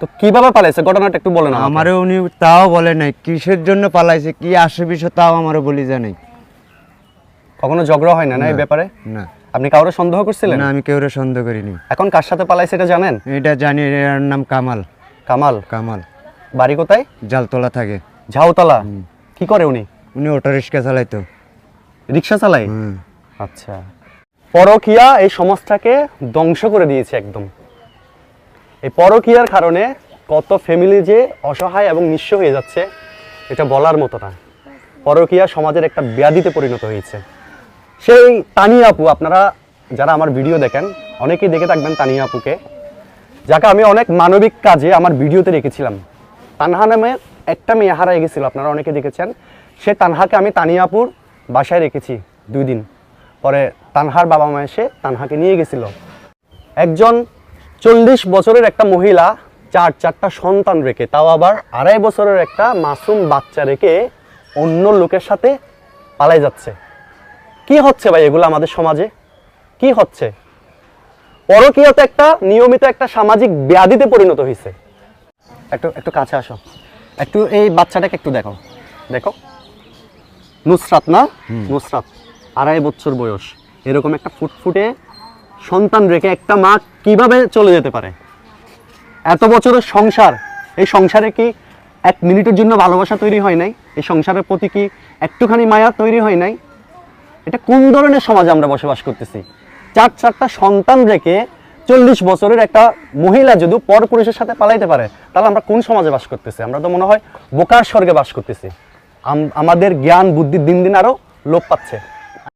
তো কীভাবে পালাইছে? ঘটনাটা একটু বলেন আমাকে। আমারও উনি তাও বলে নাই কিসের জন্য পালাইছে কি আসে বিষয় তাও আমারও বলি জানাই কখনো ঝগড়া হয় না না এই ব্যাপারে? না। আপনি কাউরে সন্দেহ করছিলেন? না আমি কেউরে সন্দেহ করিনি। এখন কার সাথে পালাইছে এটা জানেন? এটা জানি এর নাম কামাল। কামাল? কামাল। বাড়ি কোথায়? জালতলা থাকে। ঝাউতলা। কি করে উনি? উনি অটো রিক্সা চালাইতো রিক্সা চালায়। আচ্ছা। পরকিয়া এই সমাজটাকে ধ্বংস করে দিয়েছে একদম। এই পরকিয়ার কারণে কত ফ্যামিলি যে অসহায় এবং নিঃস্ব হয়ে যাচ্ছে, এটা বলার মতো না। পরকিয়া সমাজের একটা ব্যাধিতে পরিণত হয়েছে। সেই তানিয়া আপু, আপনারা যারা আমার ভিডিও দেখেন, অনেকেই দেখে থাকবেন তানিয়া আপুকে। যাকে আমি অনেক মানবিক কাজে আমার ভিডিওতে রেখেছিলাম। তানহা নামে একটা মেয়ে হারাই গেছিল, আপনারা অনেকে দেখেছেন। সে তানহাকে আমি তানিয়াপুর বাসায় রেখেছি দুই দিন। পরে তানহার বাবা মা এসে তানহাকে নিয়ে গেছিল। একজন চল্লিশ বছরের একটা মহিলা চার চারটা সন্তান রেখে তাও আবার আড়াই বছরের একটা মাসুম বাচ্চা রেখে অন্য লোকের সাথে পালাই যাচ্ছে। কি হচ্ছে ভাই এগুলো আমাদের সমাজে? কি হচ্ছে? পরকীয়া তো একটা নিয়মিত একটা সামাজিক ব্যাধিতে পরিণত হয়েছে একটু একটু কাছে আসো। একটু এই বাচ্চাটাকে একটু দেখো। দেখো। নুসরাত না? নুসরাত আড়াই বছর বয়স। এরকম একটা ফুটফুটে সন্তান রেখে একটা মা কীভাবে চলে যেতে পারে? এত বছরের সংসার, এই সংসারে কি এক মিনিটের জন্য ভালোবাসা তৈরি হয় নাই? এই সংসারের প্রতি কি একটুখানি মায়া তৈরি হয় নাই? এটা কোন ধরনের সমাজে আমরা বসবাস করতেছি? চার চারটা সন্তান রেখে চল্লিশ বছরের একটা মহিলা যদি পরপুরুষের সাথে পালাইতে পারে, তাহলে আমরা কোন সমাজে বাস করতেছি? আমরা তো মনে হয় বোকার স্বর্গে বাস করতেছি। আম- আমাদের জ্ঞান, বুদ্ধি দিন দিন আরও লোপ পাচ্ছে।